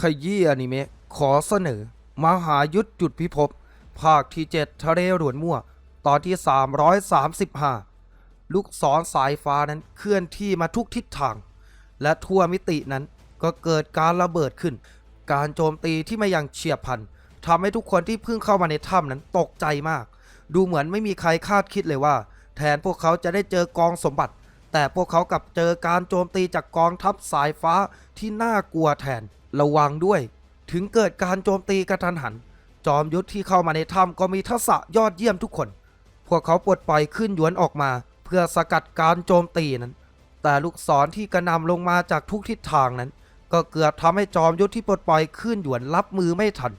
ขยี้อนิเมะขอเสนอ มหายุทธจุดพิภพภาคที่ 7 ทะเลหลวนมั่ว ตอนที่ 335 ลูกศรสายฟ้านั้นเคลื่อนที่มาทุกทิศทาง และทั่วมิตินั้นก็เกิดการระเบิดขึ้น การโจมตีที่ไม่ยังเฉียบพลันทำให้ทุกคนที่เพิ่งเข้ามาในถ้ำนั้นตกใจมาก ดูเหมือนไม่มีใครคาดคิดเลยว่า แทนพวกเขาจะได้เจอกองสมบัติ แต่พวกเขากลับเจอการโจมตีจากกองทัพสายฟ้าที่น่ากลัวแทน ระวังด้วย ถึงเกิดการโจมตีกระทันหัน จอมยุทธที่เข้ามาในถ้ำก็มีทักษะยอดเยี่ยมทุกคน พวกเขาปลดปล่อยขึ้นหยวนออกมา เพื่อสกัดการโจมตีนั้น แต่ลูกศรที่กระนำลงมาจากทุกทิศทางนั้น ก็เกือบทำให้จอมยุทธที่ปลดปล่อยขึ้นหยวนรับมือไม่ทัน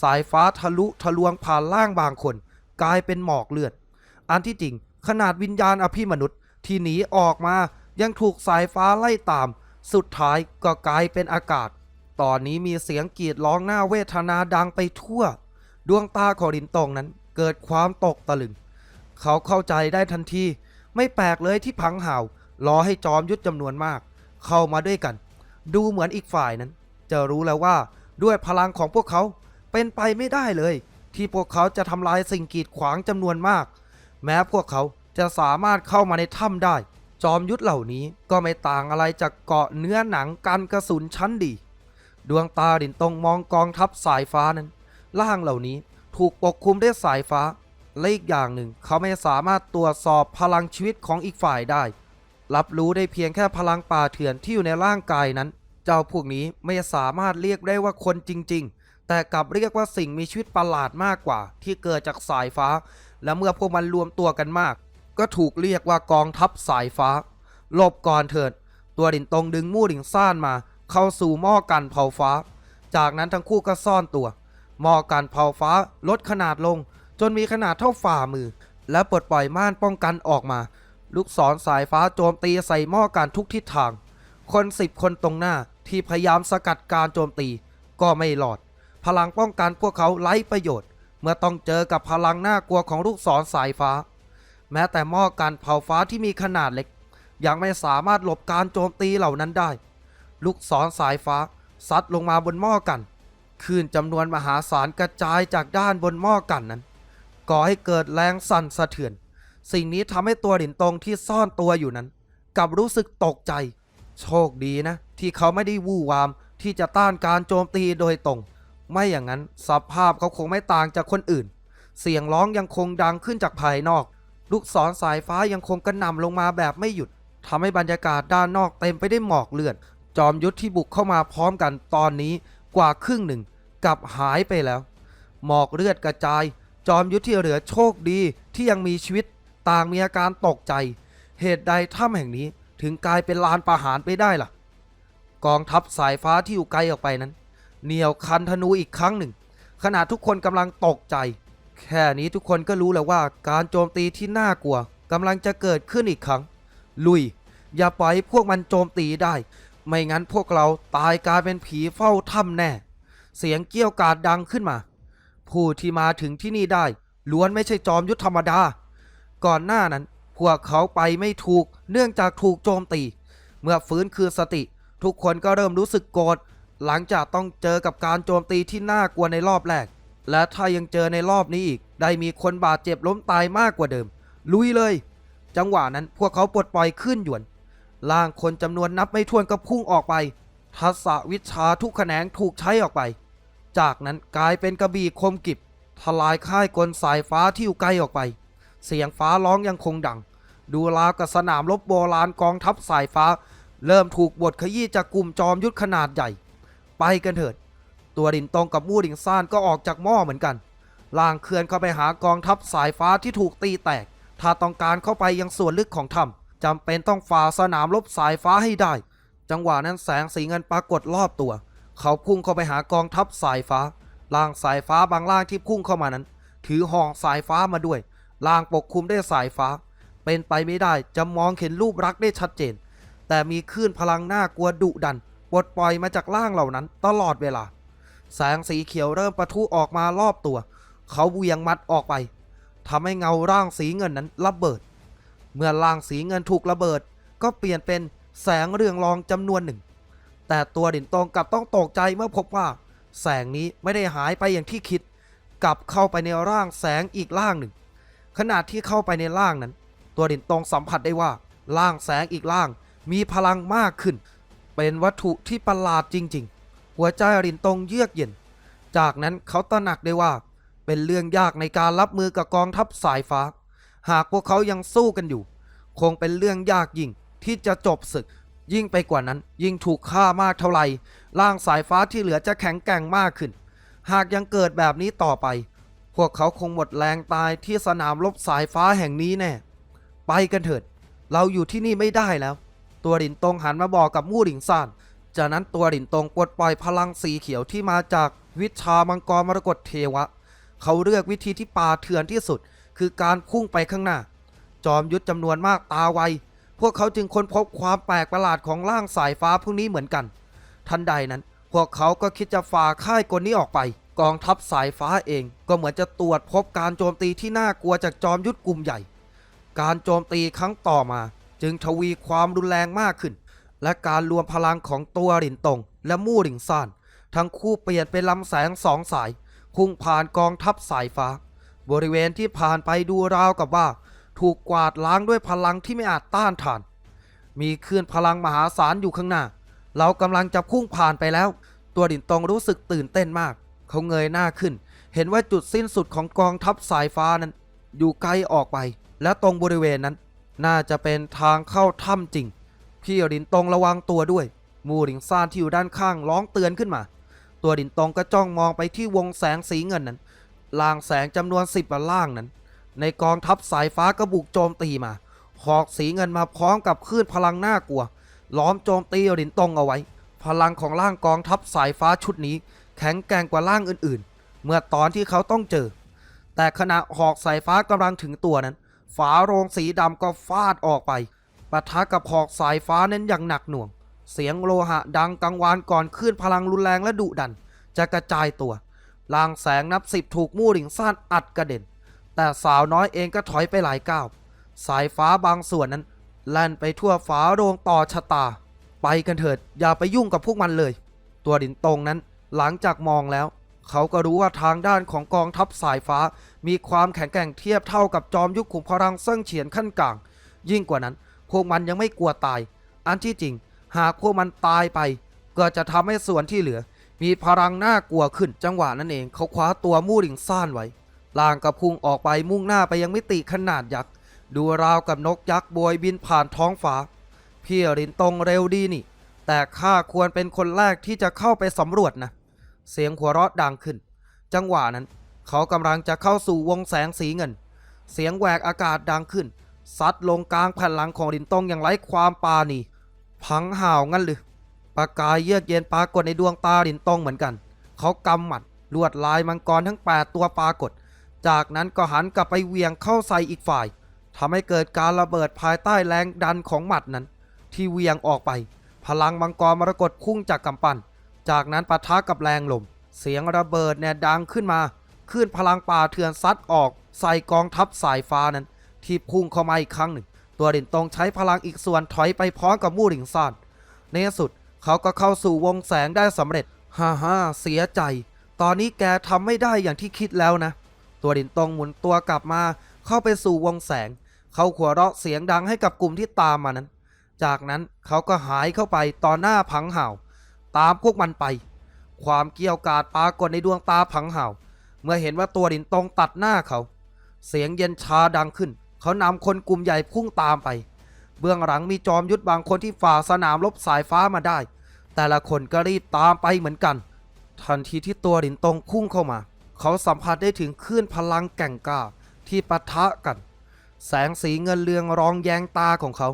สายฟ้าทะลุทะลวงผ่านล่างบางคน กลายเป็นหมอกเลือด อันที่จริง ขนาดวิญญาณอภิมนุษย์ที่หนีออกมายังถูกสายฟ้าไล่ตาม สุดท้ายก็กลายเป็นอากาศ ตอนนี้มีเสียงกรีดร้องหน้าเวทนาดังไปทั่ว ดวงตาของลินตงนั้นเกิดความตกตะลึง เขาเข้าใจได้ทันที ไม่แปลกเลยที่พังห่าวรอให้จอมยุทธจำนวนมาก เข้ามาด้วยกัน ดูเหมือนอีกฝ่ายนั้น จะรู้แล้วว่าด้วยพลังของพวกเขาเป็นไปไม่ได้เลย ที่พวกเขาจะทำลายสิ่งกีดขวางจำนวนมาก แม้พวกเขาจะสามารถเข้ามาในถ้ำได้ จอมยุทธเหล่านี้ก็ไม่ต่างอะไรจากเกาะเนื้อหนังกันกระสุนชั้นดี ดวงตาดินตรงมองกองทัพสายฟ้านั้น ล่างเหล่านี้ถูกปกคลุมด้วยสายฟ้า และอีกอย่างหนึ่งเขาไม่สามารถตรวจสอบพลังชีวิตของอีกฝ่ายได้ รับรู้ได้เพียงแค่พลังป่าเถื่อนที่อยู่ในร่างกายนั้น เจ้าพวกนี้ไม่สามารถเรียกได้ว่าคนจริง ๆ แต่กลับเรียกว่าสิ่งมีชีวิตประหลาดมากกว่า ที่เกิดจากสายฟ้า และเมื่อพวกมันรวมตัวกันมาก ก็ถูกเรียกว่ากองทัพสายฟ้าหลบก่อนเถิด ตัวดินตรงดึงมู่ดิงซ่านมา เข้าสู่หม้อกันเผาฟ้า จากนั้นทั้งคู่ก็ซ่อนตัว หม้อกันเผาฟ้าลดขนาดลง จนมีขนาดเท่าฝ่ามือ และปลดปล่อยม่านป้องกันออกมา ลูกศรสายฟ้าโจมตีใส่หม้อกันทุกทิศทาง คนสิบคนตรงหน้าที่พยายามสกัดการโจมตี ก็ไม่หลอด พลังป้องกันพวกเขาไร้ประโยชน์ เมื่อต้องเจอกับพลังน่ากลัวของลูกศรสายฟ้า แม้แต่หม้อกันเผาฟ้าที่มีขนาดเล็ก ยังไม่สามารถหลบการโจมตีเหล่านั้นได้ ลูกศรสายฟ้า ซัดลงมาบนหม้อกันคลื่นจำนวนมหาศาลกระจายจากด้านบนหม้อกันนั้น ก่อให้เกิดแรงสั่นสะเทือน สิ่งนี้ทำให้ตัวหลินตงที่ซ่อนตัวอยู่นั้นกลับรู้สึกตกใจ โชคดีนะ ที่เขาไม่ได้วู่วามที่จะต้านการโจมตีโดยตรง ไม่อย่างนั้นสภาพเขาคงไม่ต่างจากคนอื่น เสียงร้องยังคงดังขึ้นจากภายนอก ลูกศรสายฟ้ายังคงกระหน่ำลงมาแบบไม่หยุดทำให้บรรยากาศด้านนอกเต็มไปด้วยหมอกเลือด จอมยุทธที่บุกเข้ามาพร้อมกันตอนนี้กว่าครึ่งหนึ่งกลับหายไปแล้ว หมอกเลือดกระจาย จอมยุทธที่เหลือโชคดีที่ยังมีชีวิตต่างมีอาการตกใจ เหตุใดถ้ำแห่งนี้ถึงกลายเป็นลานประหารไปได้ล่ะ กองทัพสายฟ้าที่อยู่ไกลออกไปนั้น เหนียวคันธนูอีกครั้งหนึ่ง ขณะทุกคนกำลังตกใจ แค่นี้ทุกคนก็รู้แล้วว่าการโจมตีที่น่ากลัวกำลังจะเกิดขึ้นอีกครั้ง ลุย อย่าปล่อยพวกมันโจมตีได้ ไม่งั้นพวกเราตายกลายเป็นผีเฝ้าถ้ำแน่ เสียงเกี้ยวกาดดังขึ้นมา ผู้ที่มาถึงที่นี่ได้ ล้วนไม่ใช่จอมยุทธธรรมดา ก่อนหน้านั้น พวกเขาไปไม่ถูก เนื่องจากถูกโจมตี เมื่อฟื้นคืนสติ ทุกคนก็เริ่มรู้สึกโกรธหลังจากต้องเจอกับการโจมตีที่น่ากลัวในรอบแรก และถ้ายังเจอในรอบนี้อีก ได้มีคนบาดเจ็บล้มตายมากกว่าเดิม ลุยเลย จังหวะนั้นพวกเขาปลดปล่อยขึ้นหยวน ล่างคนจำนวนนับไม่ถ้วนก็พุ่งออกไป ทักษะวิชาทุกแขนงถูกใช้ออกไป จากนั้นกลายเป็นกระบี่คมกิบทลายค่ายกลสายฟ้าที่อยู่ไกลออกไป เสียงฟ้าร้องยังคงดัง ดูราวกับสนามรบโบราณกองทัพสายฟ้า เริ่มถูกบดขยี้จากกลุ่มจอมยุทธขนาดใหญ่ ไปกันเถิด ตัวดินตรงกับมู่ดิงซ่านก็ออกจากหม้อเหมือนกันล่างเคลื่อนเข้าไปหากองทัพสายฟ้าที่ถูกตีแตก ถ้าต้องการเข้าไปยังส่วนลึกของถ้ำ จำเป็นต้องฝ่าสนามรบสายฟ้าให้ได้ จังหวะนั้นแสงสีเงินปรากฏรอบตัว เขาพุ่งเข้าไปหากองทัพสายฟ้าล่างสายฟ้าบางล่างที่พุ่งเข้ามานั้น ถือห่องสายฟ้ามาด้วยล่างปกคลุมด้วยสายฟ้า เป็นไปไม่ได้จะมองเห็นรูปรักษณ์ได้ชัดเจน แต่มีคลื่นพลังน่ากลัวดุดันปลดปล่อยมาจากล่างเหล่านั้นตลอดเวลา แสงสีเขียวเริ่มประทุออกมารอบตัว เขาเวียงมัดออกไปทำให้เงาร่างสีเงินนั้นระเบิด เมื่อร่างสีเงินถูกระเบิด ก็เปลี่ยนเป็นแสงเรืองรองจำนวนหนึ่ง แต่ตัวดินตงกลับต้องตกใจเมื่อพบว่า แสงนี้ไม่ได้หายไปอย่างที่คิด กลับเข้าไปในร่างแสงอีกร่างหนึ่ง ขณะที่เข้าไปในร่างนั้น ตัวดินตงสัมผัสได้ว่าร่างแสงอีกร่างมีพลังมากขึ้น เป็นวัตถุที่ประหลาดจริง ๆ หัวใจดินตงเยือกเย็น จากนั้นเขาตระหนักได้ว่า เป็นเรื่องยากในการรับมือกับกองทัพสายฟ้า หากพวกเขายังสู้กันอยู่ คงเป็นเรื่องยากยิ่งที่จะจบศึก ยิ่งไปกว่านั้น ยิ่งถูกฆ่ามากเท่าไหร่ร่างสายฟ้าที่เหลือจะแข็งแกร่งมากขึ้น หากยังเกิดแบบนี้ต่อไป พวกเขาคงหมดแรงตายที่สนามรบสายฟ้าแห่งนี้แน่ ไปกันเถิด เราอยู่ที่นี่ไม่ได้แล้ว ตัวดินตงหันมาบอกกับมู่หลิงซานจากนั้นตัวดินตงปลดปล่อยพลังสีเขียวที่มาจากวิชามังกรมรกตเทวะ เขาเลือกวิธีที่ป่าเถื่อนที่สุด คือการพุ่งไปข้างหน้า จอมยุทธจำนวนมากตาไว พวกเขาจึงค้นพบความแปลกประหลาดของร่างสายฟ้าพวกนี้เหมือนกัน ทันใดนั้น พวกเขาก็คิดจะฝ่าค่ายกลนี้ออกไป กองทัพสายฟ้าเองก็เหมือนจะตรวจพบการโจมตีที่น่ากลัวจากจอมยุทธกลุ่มใหญ่ การโจมตีครั้งต่อมา จึงทวีความรุนแรงมากขึ้น และการรวมพลังของตัวหลินตง และมู่หลิงซานทั้งคู่เปลี่ยนเป็นลำแสงสองสายพุ่งผ่านกองทัพสายฟ้า บริเวณที่ผ่านไปดูราวกับว่า ถูกกวาดล้างด้วยพลังที่ไม่อาจต้านทาน มีคลื่นพลังมหาศาลอยู่ข้างหน้า เรากำลังจะพุ่งผ่านไปแล้ว ตัวดินตงรู้สึกตื่นเต้นมาก เขาเงยหน้าขึ้น เห็นว่าจุดสิ้นสุดของกองทัพสายฟ้านั้น อยู่ไกลออกไป และตรงบริเวณนั้น น่าจะเป็นทางเข้าถ้ำจริง พี่ดินตงระวังตัวด้วย มูหลิงซานที่อยู่ด้านข้างร้องเตือนขึ้นมา ตัวดินตงก็จ้องมองไปที่วงแสงสีเงินนั้น ลางแสงจำนวนสิบล่างนั้น ในกองทัพสายฟ้าก็บุกโจมตีมาหอกสีเงินมาพร้อมกับคลื่นพลังน่ากลัว ล้อมโจมตีดินตงเอาไว้ พลังของร่างกองทัพสายฟ้าชุดนี้ แข็งแกร่งกว่าร่างอื่นๆ เมื่อตอนที่เขาต้องเจอ แต่ขณะหอกสายฟ้ากำลังถึงตัวนั้น ฝาโรงสีดำก็ฟาดออกไปปะทะกับหอกสายฟ้าเน้นอย่างหนักหน่วง เสียงโลหะดังกังวานก่อนคลื่นพลังรุนแรงและดุดัน จะกระจายตัว ลางแสงนับสิบถูกมู่หลิงซ่านอัดกระเด็น แต่สาวน้อยเองก็ถอยไปหลายก้าว สายฟ้าบางส่วนนั้น แล่นไปทั่วฝาโรงต่อชะตา ไปกันเถิดอย่าไปยุ่งกับพวกมันเลย ตัวดินตรงนั้นหลังจากมองแล้ว เขาก็รู้ว่าทางด้านของกองทัพสายฟ้า มีความแข็งแกร่งเทียบเท่ากับจอมยุคขุมพลังเซิ่งเฉียนขั้นกลาง ยิ่งกว่านั้น พวกมันยังไม่กลัวตาย อันที่จริง หากพวกมันตายไป ก็จะทำให้ส่วนที่เหลือ มีพลังน่ากลัวขึ้นจังหวะนั้นเองเขาคว้าตัวมู่หลิงซ่านไว้ล่างกระพุงออกไปมุ่งหน้าไปยังมิติขนาดยักษ์ดูราวกับนกยักษ์บวยบินผ่านท้องฟ้าพี่รินตรงเร็วดีนี่ แต่ข้าควรเป็นคนแรกที่จะเข้าไปสำรวจนะ เสียงหัวเราะดังขึ้น จังหวะนั้น เขากำลังจะเข้าสู่วงแสงสีเงิน เสียงแหวกอากาศดังขึ้นซัดลงกลางแผ่นหลังของรินตงอย่างไร้ความปราณีพังห่าวงั้นหรือ ประกายเยือกเย็นปรากฏในดวงตารินตงเหมือนกัน เขากำหมัดลวดลายมังกรทั้ง 8 ตัวปรากฏ จากนั้นก็หันกลับไปเวียงเข้าใส่อีกฝ่ายทำให้เกิดการระเบิดภายใต้แรงดันของหมัดนั้น ที่เวียงออกไป พลังมังกรมรกตพุ่งจากกำปั้นจากนั้นปะทะกับแรงลม เสียงระเบิดเนี่ยดังขึ้นมาคลื่นพลังป่าเถื่อนซัดออกใส่กองทัพสายฟ้านั้น ที่พุ่งเข้ามาอีกครั้งหนึ่ง ตัวเด่นตรงใช้พลังอีกส่วนถอยไปพร้อมกับมู่หลิงซานในที่สุด เขาก็เข้าสู่วงแสงได้สำเร็จ ฮ่าฮ่าเสียใจ ตอนนี้แกทำไม่ได้อย่างที่คิดแล้วนะ ตัวด่นตรงหมุนตัวกลับมา เข้าไปสู่วงแสง เขาขัวเราะเสียงดังให้กับกลุ่มที่ตามมานั้น จากนั้นเขาก็หายเข้าไปต่อหน้าพังเห่า ตามพวกมันไป ความเกี่ยวกาดปรากฏในดวงตาพังเห่า เมื่อเห็นว่าตัวดินตรงตัดหน้าเขา เสียงเย็นชาดังขึ้น เขานำคนกลุ่มใหญ่พุ่งตามไป เบื้องหลังมีจอมยุทธบางคนที่ฝ่าสนามรบสายฟ้ามาได้ แต่ละคนก็รีบตามไปเหมือนกัน ทันทีที่ตัวดินตรงพุ่งเข้ามา เขาสัมผัสได้ถึงคลื่นพลังแก่งกล้าที่ปะทะกัน แสงสีเงินเรืองรองแยงตาของเขา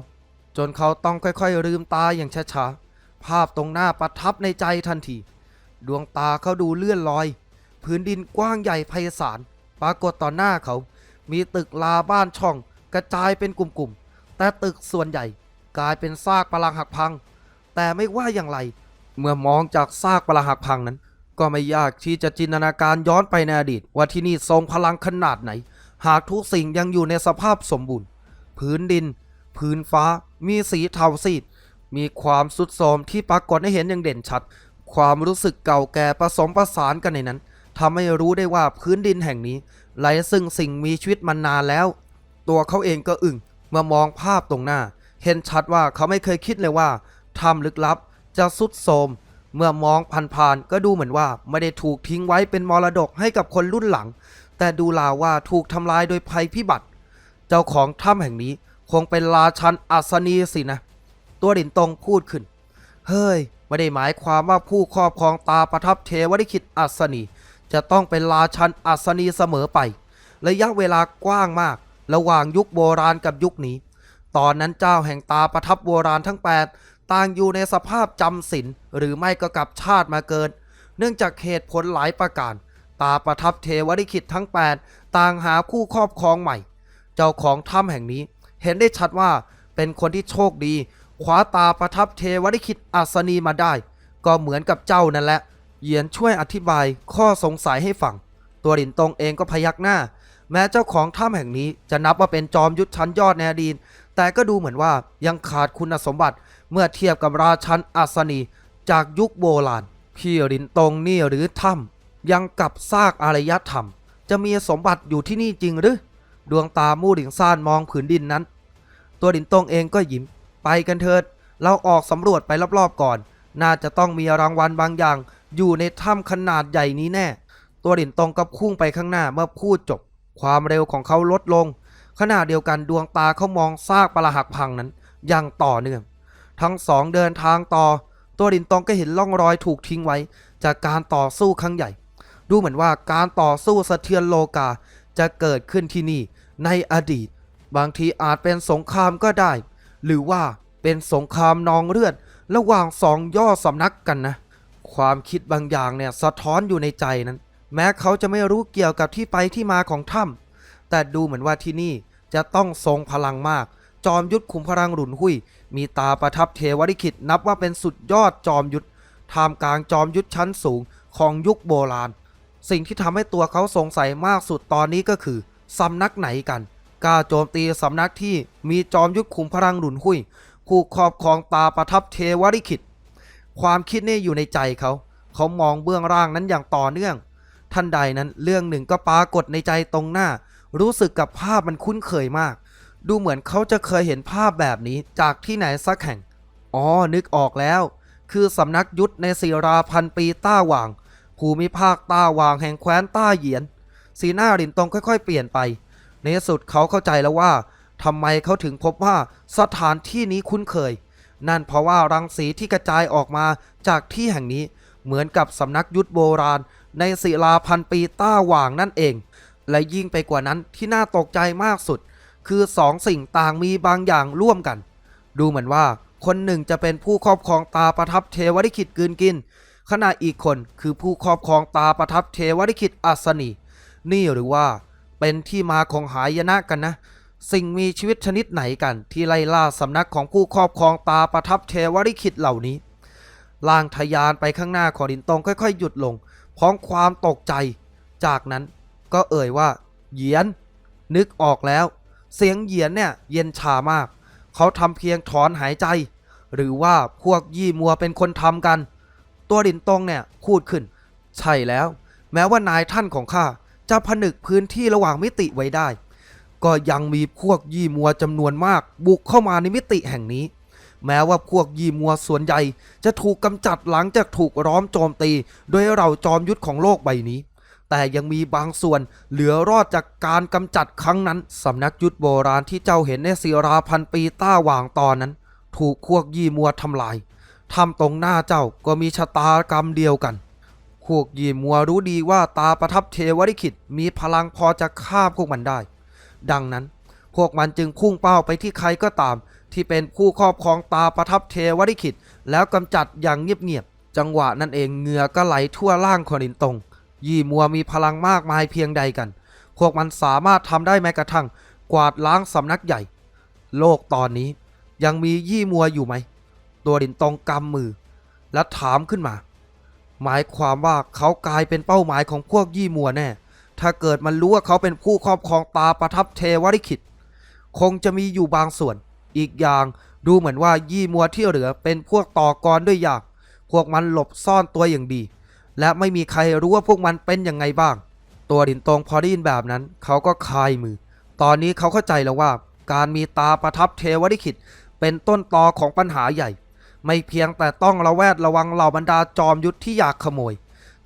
จนเขาต้องค่อยๆลืมตาอย่างช้าๆภาพตรงหน้าประทับในใจทันที ดวงตาเขาดูเลื่อนลอย พื้นดินกว้างใหญ่ไพศาลปรากฏต่อหน้าเขา มีตึกลาบ้านช่องกระจายเป็นกลุ่มๆ แต่ตึกส่วนใหญ่กลายเป็นซากปรักหักพัง แต่ไม่ว่าอย่างไร เมื่อมองจากซากปรักหักพังนั้น ก็ไม่ยากที่จะจินตนาการย้อนไปในอดีตว่าที่นี่ทรงพลังขนาดไหน หากทุกสิ่งยังอยู่ในสภาพสมบูรณ์ พื้นดิน พื้นฟ้า มีสีเทาซีด มีความสุดโทมที่ปรากฏให้เห็นอย่างเด่นชัด ความรู้สึกเก่าแก่ผสมประสานกันในนั้นทำให้รู้ได้ว่าพื้นดินแห่งนี้ไร้ซึ่งสิ่งมีชีวิตมานานแล้ว ตัวเขาเองก็อึ้ง เมื่อมองภาพตรงหน้า เห็นชัดว่าเขาไม่เคยคิดเลยว่าถ้ำลึกลับจะสุดโทมเมื่อมองผ่านๆก็ดูเหมือนว่าไม่ได้ถูกทิ้งไว้เป็นมรดกให้กับคนรุ่นหลัง แต่ดูลาวว่าถูกทำลายโดยภัยพิบัติ เจ้าของถ้ำแห่งนี้คงเป็นราชันอัศนีสินะ ตัวดินตรงพูดขึ้น เฮ้ย ไม่ได้หมายความว่าผู้ครอบครองตาประทับเทวริขิตอัศนี จะต้องเป็นราชันอัศนีเสมอไป ระยะเวลากว้างมาก ระหว่างยุคโบราณกับยุคนี้ ตอนนั้นเจ้าแห่งตาประทับโบราณทั้ง 8 ต่างอยู่ในสภาพจำศีลหรือไม่ก็กลับชาติมาเกินเนื่องจากเหตุผลหลายประการ ตาประทับเทวริขิตทั้ง 8 ต่างหาคู่ครอบครองใหม่ เจ้าของถ้ำแห่งนี้ เห็นได้ชัดว่าเป็นคนที่โชคดีคว้าตาประทับเทวริขิตอัศนีมาได้ ก็เหมือนกับเจ้านั่นแหละเหยียนช่วยอธิบายข้อสงสัยให้ฟัง ตัวดินตรงเองก็พยักหน้า แม้เจ้าของถ้ำแห่งนี้จะนับว่าเป็นจอมยุทธชั้นยอดในอดีตแต่ก็ดูเหมือนว่ายังขาดคุณสมบัติเมื่อเทียบกับราชันอัศนีจากยุคโบราณพี่รินตรงนี่หรือถ้ำยังกับซากอารยธรรม จะมีสมบัติอยู่ที่นี่จริงหรือ ดวงตามู่ดิ่งซ่านมองผืนดินนั้น ตัวดินตรงเองก็ยิ้มไปกันเถิด เราออกสำรวจไปรอบๆก่อน น่าจะต้องมีรางวัลบางอย่าง อยู่ในถ้ำขนาดใหญ่นี้แน่ ตัวดินตรงกับพุ่งไปข้างหน้าเมื่อพูดจบ ความเร็วของเขาลดลง ขณะเดียวกันดวงตาเขามองซากปรักหักพังนั้นอย่างต่อเนื่อง ทั้งสองเดินทางต่อ ตัวดินตองก็เห็นร่องรอยถูกทิ้งไว้ จากการต่อสู้ครั้งใหญ่ ดูเหมือนว่าการต่อสู้สะเทือนโลกาจะเกิดขึ้นที่นี่ในอดีต บางทีอาจเป็นสงครามก็ได้ หรือว่าเป็นสงครามนองเลือด ระหว่างสองย่อสำนักกันนะ ความคิดบางอย่างเนี่ยสะท้อนอยู่ในใจนั้น แม้เขาจะไม่รู้เกี่ยวกับที่ไปที่มาของถ้ำแต่ดูเหมือนว่าที่นี่จะต้องทรงพลังมาก จอมยุทธขุมพลังหลุนหุยมีตาประทับเทวริขิตนับว่าเป็นสุดยอดจอมยุทธท่ามกลางจอมยุทธชั้นสูงของยุคโบราณ สิ่งที่ทำให้ตัวเขาสงสัยมากสุดตอนนี้ก็คือสำนักไหนกันกล้าโจมตีสำนักที่มีจอมยุทธขุมพลังหลุนหุยผู้ครอบครองตาประทับเทวริขิต ความคิดนี่อยู่ในใจเขา เขามองเบื้องล่างนั้นอย่างต่อเนื่อง ทันใดนั้นเรื่องหนึ่งก็ปรากฏในใจตรงหน้า รู้สึกกับภาพมันคุ้นเคยมาก ดูเหมือนเขาจะเคยเห็นภาพแบบนี้จากที่ไหนสักแห่ง อ๋อ นึกออกแล้ว คือสำนักยุทธในศิราพันปีต้าหว่าง ภูมิภาคต้าหว่างแห่งแคว้นต้าเหยียน สีหน้ารินตรงค่อย ๆ เปลี่ยนไป ในที่สุดเขาเข้าใจแล้วว่าทำไมเขาถึงพบว่าสถานที่นี้คุ้นเคย นั่นเพราะว่ารังสีที่กระจายออกมาจากที่แห่งนี้เหมือนกับสำนักยุทธโบราณ ในศิลาพันปีต้าหว่างนั่นเอง และยิ่งไปกว่านั้นที่น่าตกใจมากสุด คือสองสิ่งต่างมีบางอย่างร่วมกัน ดูเหมือนว่าคนหนึ่งจะเป็นผู้ครอบครองตาประทับเทวริขิตกืนกิน ขณะอีกคนคือผู้ครอบครองตาประทับเทวริขิตอัศนี นี่หรือว่าเป็นที่มาของหายนะกันนะ สิ่งมีชีวิตชนิดไหนกันที่ไล่ล่าสำนักของผู้ครอบครองตาประทับเทวริขิตเหล่านี้ล่างทะยานไปข้างหน้าของดินตรงค่อย ๆ หยุดลง พร้อมความตกใจ จากนั้นก็เอ่ยว่า เหยียน นึกออกแล้ว เสียงเหยียนเนี่ยเย็นชามาก เขาทำเพียงถอนหายใจ หรือว่าพวกยี่มัวเป็นคนทำกัน ตัวดินตรงเนี่ยพูดขึ้น ใช่แล้ว แม้ว่านายท่านของข้าจะผนึกพื้นที่ระหว่างมิติไว้ได้ ก็ยังมีพวกยี่มัวจำนวนมาก บุกเข้ามาในมิติแห่งนี้ แม้ว่าพวกยีมัวส่วนใหญ่ จะถูกกำจัดหลังจากถูกร้อมโจมตี โดยเราจอมยุทธของโลกใบนี้ แต่ยังมีบางส่วนเหลือรอดจากการกำจัดครั้งนั้นสำนักยุทธโบราณที่เจ้าเห็นในศิราพันปีต้าหว่างตอนนั้น ถูกพวกยีมัวทำลายทำตรงหน้าเจ้าก็มีชะตากรรมเดียวกันพวกยีมัวรู้ดีว่าตาประทับเทวริขิตมีพลังพอจะฆ่าพวกมันได้ ดังนั้น พวกมันจึงพุ่งเป้าไปที่ใครก็ตาม ที่เป็นผู้ครอบครองตาประทับเทวริขิต แล้วกำจัดอย่างเงียบๆจังหวะนั่นเองเหงื่อก็ไหลทั่วร่างของลินตงยี่มัวมีพลังมากมายเพียงใดกัน พวกมันสามารถทำได้แม้กระทั่ง กวาดล้างสำนักใหญ่ โลกตอนนี้ยังมียี่มัวอยู่ไหม ตัวลินตงกำมือ และถามขึ้นมา หมายความว่าเขากลายเป็นเป้าหมายของพวกยี่มัวแน่ ถ้าเกิดมันรู้ว่าเขาเป็นผู้ครอบครองตาประทับเทวริขิต คงจะมีอยู่บางส่วน อีกอย่างดูเหมือนว่ายี่มัวที่เหลือเป็นพวกต่อกรด้วยยากพวกมันหลบซ่อนตัวอย่างดี และไม่มีใครรู้ว่าพวกมันเป็นยังไงบ้าง ตัวดินตรงพอได้ยินแบบนั้น เขาก็คลายมือ ตอนนี้เขาเข้าใจแล้วว่า การมีตาประทับเทวลิขิตเป็นต้นตอของปัญหาใหญ่ ไม่เพียงแต่ต้องระแวดระวังเหล่าบรรดาจอมยุทธที่อยากขโมย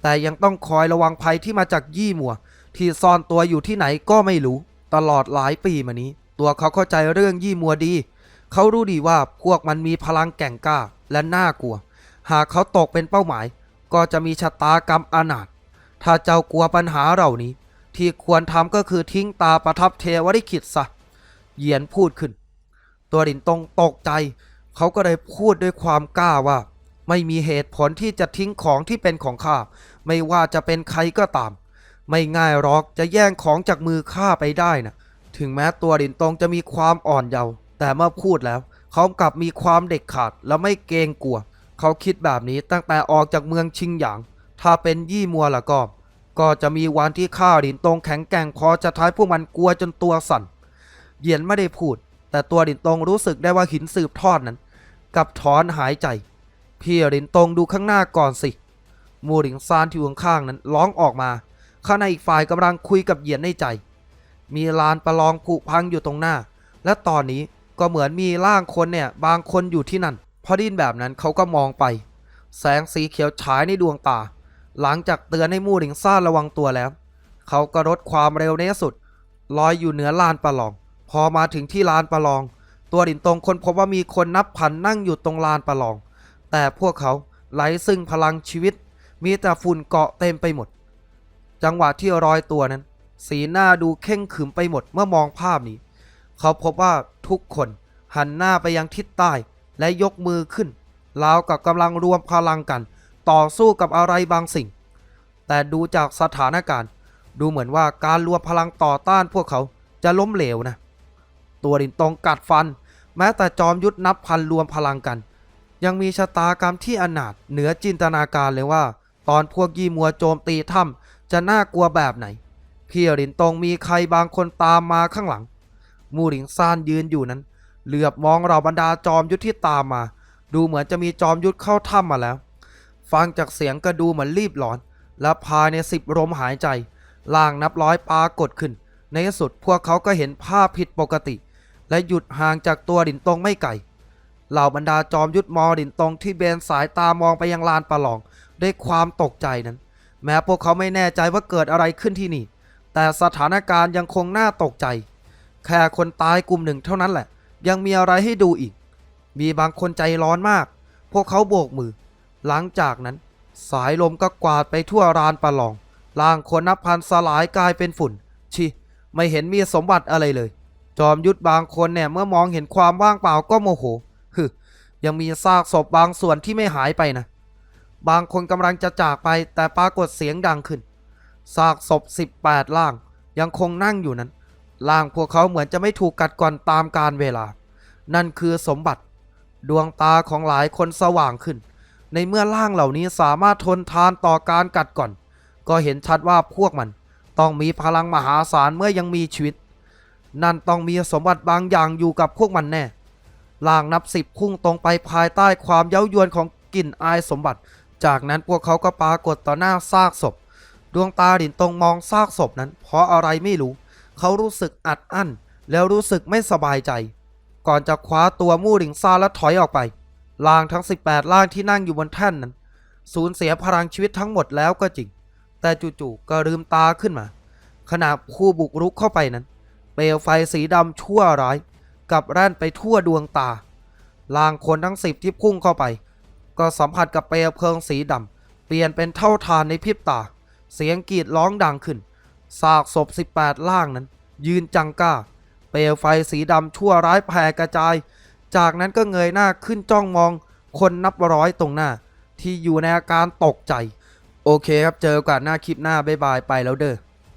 แต่ยังต้องคอยระวังภัยที่มาจากยี่มัว ที่ซ่อนตัวอยู่ที่ไหนก็ไม่รู้ ตลอดหลายปีมานี้ ตัวเขาเข้าใจเรื่องยี่มัวดี เขารู้ดีว่าพวกมันมีพลังแก่งกล้าและน่ากลัว หากเขาตกเป็นเป้าหมาย ก็จะมีชะตากรรมอนาถถ้าเจ้ากลัวปัญหาเหล่านี้ ที่ควรทำก็คือทิ้งตาประทับเทวริขิตซะเหยียนพูดขึ้น ตัวดินตรงตกใจ เขาก็เลยพูดด้วยความกล้าว่า ไม่มีเหตุผลที่จะทิ้งของที่เป็นของข้าไม่ว่าจะเป็นใครก็ตาม ไม่ง่ายหรอกจะแย่งของจากมือข้าไปได้นะถึงแม้ตัวดินตรงจะมีความอ่อนเยาว์ แต่เมื่อพูดแล้วเขากลับมีความเด็กขาดและไม่เกรงกลัว เขาคิดแบบนี้ตั้งแต่ออกจากเมืองชิงหยาง ถ้าเป็นยี่มัวละก็ ก็จะมีวันที่ข้าดินตรงแข็งแกร่งพอจะท้ายพวกมันกลัวจนตัวสั่น เหยียนไม่ได้พูด แต่ตัวดินตรงรู้สึกได้ว่าหินสืบทอดนั้นกับถอนหายใจ พี่ดินตรงดูข้างหน้าก่อนสิมูหลิงซานที่อยู่ข้างนั้นร้องออกมา ข้างในอีกฝ่ายกำลังคุยกับเหยียนในใจ มีลานประลองผุพังอยู่ตรงหน้า และตอนนี้ ก็เหมือนมีร่างคนเนี่ยบางคนอยู่ที่นั่น พอดยินแบบนั้นเขาก็มองไป แสงสีเขียวฉายในดวงตา หลังจากเตือนให้มู่หลิงซ่านระวังตัวแล้ว เขาก็ลดความเร็วในสุด ลอยอยู่เหนือลานประลอง พอมาถึงที่ลานประลอง ตัวดินตรงคนพบว่ามีคนนับพันนั่งอยู่ตรงลานประลอง แต่พวกเขาไร้ซึ่งพลังชีวิต มีแต่ฝุ่นเกาะเต็มไปหมด จังหวะที่รอยตัวนั้น สีหน้าดูเข่งขึมไปหมดเมื่อมองภาพนี้ เขาพบว่าทุกคนหันหน้าไปยังทิศใต้และยกมือขึ้นราวกับกำลังรวมพลังกัน ต่อสู้กับอะไรบางสิ่ง แต่ดูจากสถานการณ์ ดูเหมือนว่าการรวมพลังต่อต้านพวกเขาจะล้มเหลวนะ ตัวดินตรงกัดฟัน แม้แต่จอมยุทธนับพันรวมพลังกัน ยังมีชะตากรรมที่อนาถเหนือจินตนาการเลยว่า ตอนพวกยี่มัวโจมตีถ้ำจะน่ากลัวแบบไหนพี่รินตรงมีใครบางคนตามมาข้างหลัง มูหลิงซานยืนอยู่นั้น เหลือบมองเราบรรดาจอมยุทธที่ตามมา ดูเหมือนจะมีจอมยุทธเข้าถ้ำมาแล้ว ฟังจากเสียงก็ดูเหมือนรีบร้อน และภายในสิบลมหายใจล่างนับร้อยปรากฏขึ้น ในที่สุดพวกเขาก็เห็นภาพผิดปกติ และหยุดห่างจากตัวดินตรงไม่ไกลเหล่าบรรดาจอมยุทธมอดินตรงที่เบนสายตามองไปยังลานประลองด้วยความตกใจนั้น แม้พวกเขาไม่แน่ใจว่าเกิดอะไรขึ้นที่นี่ แต่สถานการณ์ยังคงน่าตกใจ แค่คนตายกลุ่มหนึ่งเท่านั้นแหละ ยังมีอะไรให้ดูอีก มีบางคนใจร้อนมาก พวกเขาโบกมือ หลังจากนั้น สายลมก็กวาดไปทั่วลานประลองร่างคนนับพันสลายกลายเป็นฝุ่น ชิ ไม่เห็นมีสมบัติอะไรเลย จอมยุทธบางคนเนี่ยเมื่อมองเห็นความว่างเปล่าก็โมโหฮึยังมีซากศพบางส่วนที่ไม่หายไปนะ บางคนกำลังจะจากไปแต่ปรากฏเสียงดังขึ้น ซากศพ 18 ล่าง ยังคงนั่งอยู่นั้น ล่างพวกเขาเหมือนจะไม่ถูกกัดก่อนตามการเวลา นั่นคือสมบัติ ดวงตาของหลายคนสว่างขึ้น ในเมื่อล่างเหล่านี้สามารถทนทานต่อการกัดก่อน ก็เห็นชัดว่าพวกมันต้องมีพลังมหาศาลเมื่อยังมีชีวิต นั่นต้องมีสมบัติบางอย่างอยู่กับพวกมันแน่ล่างนับสิบพุ่งตรงไปภายใต้ความเย้ายวนของกลิ่นอายสมบัติ จากนั้นพวกเขาก็ปรากฏต่อหน้าซากศพ ดวงตาดินตรงมองซากศพนั้น เพราะอะไรไม่รู้ เขารู้สึกอัดอั้น แล้วรู้สึกไม่สบายใจ ก่อนจะคว้าตัวมู่หลิงซาและถอยออกไปล่างทั้ง 18ล่างที่นั่งอยู่บนแท่นนั้น สูญเสียพลังชีวิตทั้งหมดแล้วก็จริง แต่จู่ๆก็ลืมตาขึ้นมา ขณะผู้บุกรุกเข้าไปนั้น เปลวไฟสีดำชั่วร้ายกับแร่นไปทั่วดวงตาล่างคนทั้งสิบที่พุ่งเข้าไป ก็สัมผัสกับเปลวเพลิงสีดำเปลี่ยนเป็นเท่าทานในพริบตา เสียงกรีดร้องดังขึ้น ซากศพ 18 ล่างนั้น ยืนจังก้า เปลวไฟสีดำชั่วร้ายแผ่กระจาย จากนั้นก็เงยหน้าขึ้นจ้องมองคนนับร้อยตรงหน้า ที่อยู่ในอาการตกใจ โอเคครับเจอกันหน้าคลิปหน้าบ๊ายบายไปแล้วเด้อ